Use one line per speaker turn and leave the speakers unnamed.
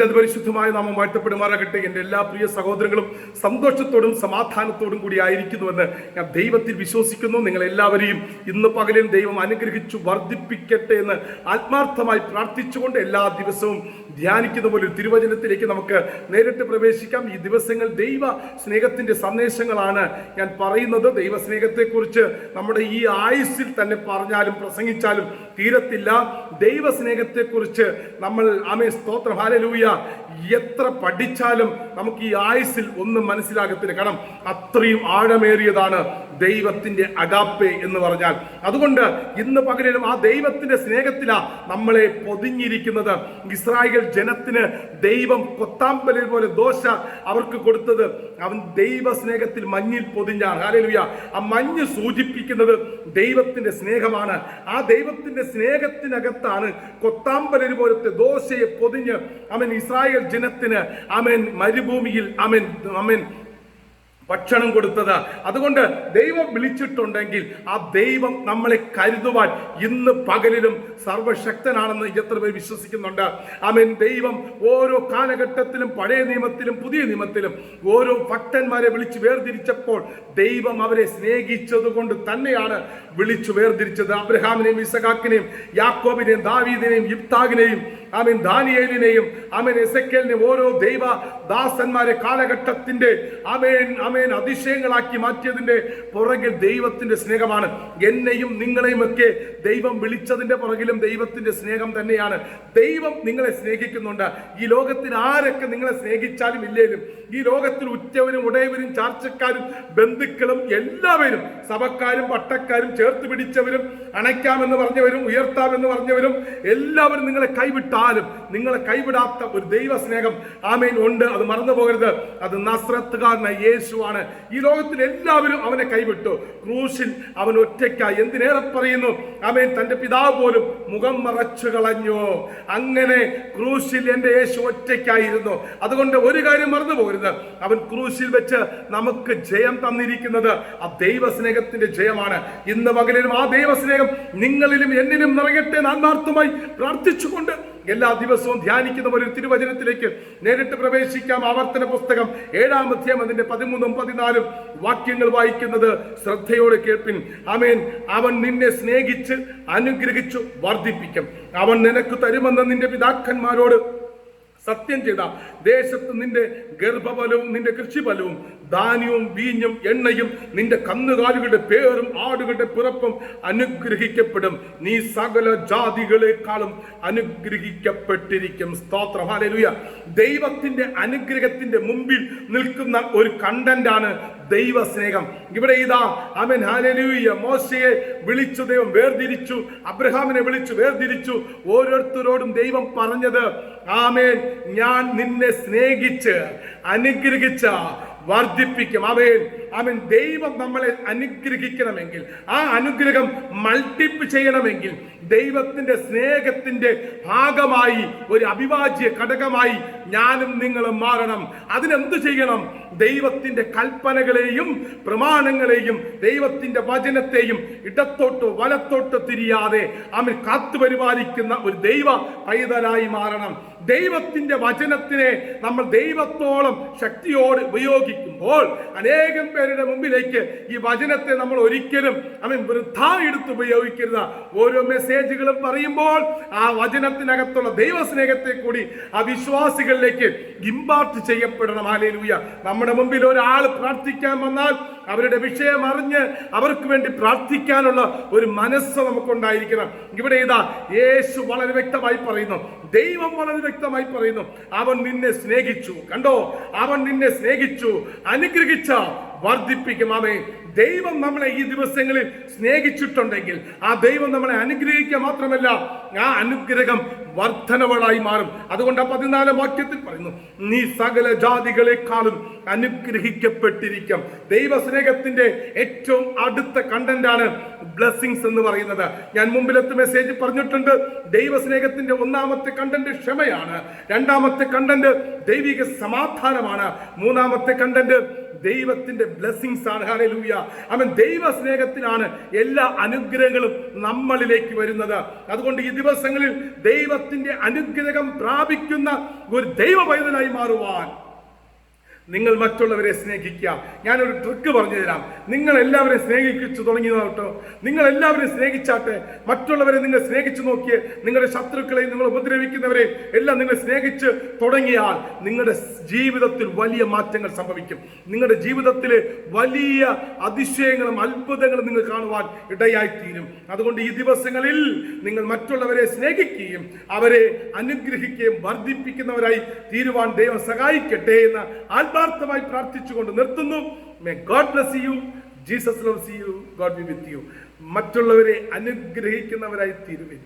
ദൈവത്തിന്റെ പരിശുദ്ധമായ നാമം വാഴ്ത്തപ്പെടുമാറാകട്ടെ. എന്റെ എല്ലാ പ്രിയ സഹോദരങ്ങളും സന്തോഷത്തോടും സമാധാനത്തോടും കൂടി ആയിരിക്കുന്നുവെന്ന് ഞാൻ ദൈവത്തിൽ വിശ്വസിക്കുന്നു. നിങ്ങൾ എല്ലാവരെയും ഇന്ന് പകലിൽ ദൈവം അനുഗ്രഹിച്ചു വർദ്ധിപ്പിക്കട്ടെ എന്ന് ആത്മാർത്ഥമായി പ്രാർത്ഥിച്ചുകൊണ്ട് എല്ലാ ദിവസവും ധ്യാനിക്കുന്ന പോലെ ഒരു തിരുവചനത്തിലേക്ക് നമുക്ക് നേരിട്ട് പ്രവേശിക്കാം. ഈ ദിവസങ്ങൾ ദൈവ സ്നേഹത്തിന്റെ സന്ദേശങ്ങളാണ് ഞാൻ പറയുന്നത്. ദൈവ സ്നേഹത്തെക്കുറിച്ച് നമ്മുടെ ഈ ആയുസ്സിൽ തന്നെ പറഞ്ഞാലും പ്രസംഗിച്ചാലും തീരത്തില്ല. ദൈവ സ്നേഹത്തെക്കുറിച്ച് നമ്മൾ ആമേ സ്തോത്രം. ഹാലലൂയ എത്ര പഠിച്ചാലും നമുക്ക് ഈ ആയുസിൽ ഒന്നും മനസ്സിലാകത്തില്ല. കാരണം അത്രയും ആഴമേറിയതാണ് ദൈവത്തിന്റെ അഗാപ്പെ എന്ന് പറഞ്ഞാൽ. അതുകൊണ്ട് ഇന്ന് പകലിലും ആ ദൈവത്തിന്റെ സ്നേഹത്തിലാണ് നമ്മളെ പൊതിഞ്ഞിരിക്കുന്നത്. ഇസ്രായേൽ ജനത്തിന് ദൈവം കൊത്താമ്പലിൽ പോലെ ദോശ അവർക്ക് കൊടുത്തത് അവൻ ദൈവ സ്നേഹത്തിൽ മഞ്ഞിൽ പൊതിഞ്ഞാണ്. ഹാലലുയ ആ മഞ്ഞ് സൂചിപ്പിക്കുന്നത് ദൈവത്തിന്റെ സ്നേഹമാണ്. ആ ദൈവത്തിന്റെ സ്നേഹത്തിനകത്താണ് കൊത്താമ്പലിൽ പോലത്തെ ദോശയെ പൊതിഞ്ഞ് അവൻ ഇസ്രായേൽ ജനത്തിന് അവൻ മരുഭൂമിയിൽ അവൻ അവൻ ഭക്ഷണം കൊടുത്തത്. അതുകൊണ്ട് ദൈവം വിളിച്ചിട്ടുണ്ടെങ്കിൽ ആ ദൈവം നമ്മളെ കരുതുവാൻ ഇന്ന് പകലിലും സർവശക്തനാണെന്ന് എത്ര പേർ വിശ്വസിക്കുന്നുണ്ട്. ആമേൻ. ദൈവം ഓരോ കാലഘട്ടത്തിലും പഴയ നിയമത്തിലും പുതിയ നിയമത്തിലും ഓരോ ഭക്തന്മാരെ വിളിച്ച് വേർതിരിച്ചപ്പോൾ ദൈവം അവരെ സ്നേഹിച്ചത് കൊണ്ട് തന്നെയാണ് വിളിച്ചു വേർതിരിച്ചത്. അബ്രഹാമിനെയും ഇസഖാക്കിനെയും യാക്കോബിനെയും ദാവീദിനെയും ഇബ്താഗിനെയും ആമീൻ ദാനിയേലിനെയും ആമേൻ എസക്കേലിനെയും ഓരോ ദൈവ ദാസന്മാരെ കാലഘട്ടത്തിന്റെ ആമേൻ ആമേൻ അതിശയങ്ങളാക്കി മാറ്റിയതിന്റെ പുറകിൽ ദൈവത്തിന്റെ സ്നേഹമാണ്. എന്നെയും നിങ്ങളെയും ഒക്കെ ദൈവം വിളിച്ചതിന്റെ പുറകിലും ദൈവത്തിന്റെ സ്നേഹം തന്നെയാണ്. ദൈവം നിങ്ങളെ സ്നേഹിക്കുന്നുണ്ട്. ഈ ലോകത്തിൽ ആരൊക്കെ നിങ്ങളെ സ്നേഹിച്ചാലും ഇല്ലേലും ഈ ലോകത്തിൽ ഉറ്റവരും ഉടയവരും ചാർച്ചക്കാരും ബന്ധുക്കളും എല്ലാവരും സഭക്കാരും പട്ടക്കാരും ചേർത്ത് പിടിച്ചവരും അണയ്ക്കാമെന്ന് പറഞ്ഞവരും ഉയർത്താമെന്ന് പറഞ്ഞവരും എല്ലാവരും നിങ്ങളെ കൈവിട്ടാലും നിങ്ങളെ കൈവിടാത്ത ഒരു ദൈവ സ്നേഹം ആമേൻ ഉണ്ട്. അത് മറന്നു പോകരുത് അത് നസ്രത്തുകാരനായ യേശുവാണ് ഈ ലോകത്തിൽ എല്ലാവരും അവനെ കൈവിട്ടു. ക്രൂശിൽ അവൻ ഒറ്റയ്ക്കായി എന്തിനേറെ പറയുന്നു? അവൻ തന്റെ പിതാവ് പോലും മുഖം മറച്ചു കളഞ്ഞു. അങ്ങനെ ക്രൂശിൽ എന്റെ യേശു ഒറ്റയ്ക്കായിരുന്നു. അതുകൊണ്ട് ഒരു കാര്യം മറന്നു പോകരുത്. അവൻ ക്രൂശിൽ വെച്ച് നമുക്ക് ജയം തന്നിരിക്കുന്നത് ആ ദൈവസ്നേഹത്തിന്റെ ജയമാണ്. ഇന്ന് പകലിലും ആ ദൈവസ്നേഹം നിങ്ങളിലും എന്നിലും നിറയട്ടെ നാന്മാർത്ഥമായി പ്രാർത്ഥിച്ചുകൊണ്ട് എല്ലാ ദിവസവും ധ്യാനിക്കുന്ന ഒരു തിരുവചനത്തിലേക്ക് നേരിട്ട് പ്രവേശിക്കാം. ആവർത്തന പുസ്തകം ഏഴാം അധ്യായം അതിന്റെ പതിമൂന്നും പതിനാലും വാക്യങ്ങൾ വായിക്കുന്നത് ശ്രദ്ധയോടെ കേൾപ്പിൻ. ആമേൻ. അവൻ നിന്നെ സ്നേഹിച്ച് അനുഗ്രഹിച്ചു വർദ്ധിപ്പിക്കും. അവൻ നിനക്ക് തരുമെന്ന് നിന്റെ പിതാക്കന്മാരോട് സത്യം ചെയ്ത ദേശത്ത് നിന്റെ ഗർഭഫലവും നിന്റെ കൃഷിഫലവും ധാന്യവും വീഞ്ഞും എണ്ണയും നിന്റെ കന്നുകാലികളുടെ പേരും ആടുകളുടെ പിറപ്പും അനുഗ്രഹിക്കപ്പെടും. നീ സകല ജാതികളെക്കാളും അനുഗ്രഹിക്കപ്പെട്ടിരിക്കും. സ്തോത്രം. ഹാലലുയ ദൈവത്തിന്റെ അനുഗ്രഹത്തിന്റെ മുമ്പിൽ നിൽക്കുന്ന ഒരു കണ്ടന്റാണ് ദൈവസ്നേഹം. ഇവിടെ ഇതാ അമൻ ഹാലലൂയ മോശയെ വിളിച്ചു ദൈവം വേർതിരിച്ചു അബ്രഹാമിനെ വിളിച്ചു വേർതിരിച്ചു. ഓരോരുത്തരോടും ദൈവം പറഞ്ഞത് ആമേൻ ഞാൻ നിന്നെ സ്നേഹിച്ച് അനുഗ്രഹിച്ച വർദ്ധിപ്പിക്കും. അവയിൽ അവൻ ദൈവം നമ്മളെ അനുഗ്രഹിക്കണമെങ്കിൽ ആ അനുഗ്രഹം മൾട്ടിപ്പ് ചെയ്യണമെങ്കിൽ ദൈവത്തിന്റെ സ്നേഹത്തിന്റെ ഭാഗമായി ഒരു അവിഭാജ്യ ഘടകമായി ഞാനും നിങ്ങളും മാറണം. അതിനെന്ത് ചെയ്യണം? ദൈവത്തിന്റെ കൽപ്പനകളെയും പ്രമാണങ്ങളെയും ദൈവത്തിന്റെ വചനത്തെയും ഇടത്തോട്ടോ വലത്തോട്ടോ തിരിയാതെ അവൻ കാത്തു പരിപാലിക്കുന്ന ഒരു ദൈവ പൈതലായി മാറണം. ദൈവത്തിന്റെ വചനത്തിനെ നമ്മൾ ദൈവത്തോളം ശക്തിയോട് ഉപയോഗിക്കുമ്പോൾ അനേകം പേരുടെ മുമ്പിലേക്ക് ഈ വചനത്തെ നമ്മൾ ഒരിക്കലും അവൻ വൃദ്ധ എടുത്ത് ഉപയോഗിക്കരുത്. ഓരോ മെസ്സേജുകളും പറയുമ്പോൾ ആ വചനത്തിനകത്തുള്ള ദൈവസ്നേഹത്തെ കൂടി ആ വിശ്വാസികളിലേക്ക് ഇമ്പാർട്ട് ചെയ്യപ്പെടണം. ആലേലൂയ നമ്മുടെ മുമ്പിൽ ഒരാൾ പ്രാർത്ഥിക്കാൻ വന്നാൽ അവരുടെ വിഷയം അറിഞ്ഞ് അവർക്ക് വേണ്ടി പ്രാർത്ഥിക്കാനുള്ള ഒരു മനസ്സ് നമുക്കുണ്ടായിരിക്കണം. ഇവിടെ ഇതാ യേശു വളരെ വ്യക്തമായി പറയുന്നു. ദൈവം വളരെ വ്യക്തമായി പറയുന്നു. അവൻ നിന്നെ സ്നേഹിച്ചു. കണ്ടോ? അവൻ നിന്നെ സ്നേഹിച്ചു. അനുഗ്രഹിച്ച വർദ്ധിപ്പിക്കും. അവൻ ദൈവം നമ്മളെ ഈ ദിവസങ്ങളിൽ സ്നേഹിച്ചിട്ടുണ്ടെങ്കിൽ ആ ദൈവം നമ്മളെ അനുഗ്രഹിക്കുക മാത്രമല്ല ആ അനുഗ്രഹം വർധനവളായി മാറും. അതുകൊണ്ട് ആ പതിനാലാം വാക്യത്തിൽ പറയുന്നു നീ സകല ജാതികളെക്കാളും അനുഗ്രഹിക്കപ്പെട്ടിരിക്കും. ദൈവസ്നേഹത്തിന്റെ ഏറ്റവും അടുത്ത കണ്ടന്റാണ് ബ്ലെസ്സിങ്സ് എന്ന് പറയുന്നത്. ഞാൻ മുമ്പിലത്തെ മെസ്സേജ് പറഞ്ഞിട്ടുണ്ട് ദൈവസ്നേഹത്തിന്റെ ഒന്നാമത്തെ കണ്ടന്റ് ക്ഷമയാണ്. രണ്ടാമത്തെ കണ്ടന്റ് ദൈവിക സമാധാനമാണ്. മൂന്നാമത്തെ കണ്ടന്റ് ദൈവത്തിന്റെ ബ്ലെസ്സിങ്സ് ആണ്. ഹാലൂയ അവൻ ദൈവ സ്നേഹത്തിലാണ് എല്ലാ അനുഗ്രഹങ്ങളും നമ്മളിലേക്ക് വരുന്നത്. അതുകൊണ്ട് ഈ ദിവസങ്ങളിൽ ദൈവത്തിന്റെ അനുഗ്രഹം പ്രാപിക്കുന്ന ഒരു ദൈവ പൈതലായി മാറുവാൻ നിങ്ങൾ മറ്റുള്ളവരെ സ്നേഹിക്കുക ഞാനൊരു ട്രിക്ക് പറഞ്ഞു തരാം നിങ്ങൾ എല്ലാവരെയും സ്നേഹിച്ചു തുടങ്ങിയതാട്ടോ നിങ്ങൾ എല്ലാവരെയും സ്നേഹിച്ചാട്ടെ. മറ്റുള്ളവരെ നിങ്ങൾ സ്നേഹിച്ചു നോക്കിയേ. നിങ്ങളുടെ ശത്രുക്കളെ നിങ്ങൾ ഉപദ്രവിക്കുന്നവരെ എല്ലാം നിങ്ങൾ സ്നേഹിച്ച് തുടങ്ങിയാൽ നിങ്ങളുടെ ജീവിതത്തിൽ വലിയ മാറ്റങ്ങൾ സംഭവിക്കും. നിങ്ങളുടെ ജീവിതത്തിൽ വലിയ അതിശയങ്ങളും അത്ഭുതങ്ങളും നിങ്ങൾ കാണുവാൻ ഇടയായിത്തീരും. അതുകൊണ്ട് ഈ ദിവസങ്ങളിൽ നിങ്ങൾ മറ്റുള്ളവരെ സ്നേഹിക്കുകയും അവരെ അനുഗ്രഹിക്കുകയും വർദ്ധിപ്പിക്കുന്നവരായി തീരുവാൻ ദൈവം സഹായിക്കട്ടെ എന്ന് ആത്മാർത്ഥമായി പ്രാർത്ഥിച്ചുകൊണ്ട് നിർത്തുന്നു. May God bless you Jesus loves you God be with you മറ്റുള്ളവരെ അനുഗ്രഹിക്കുന്നവരായി തീരുവിൻ.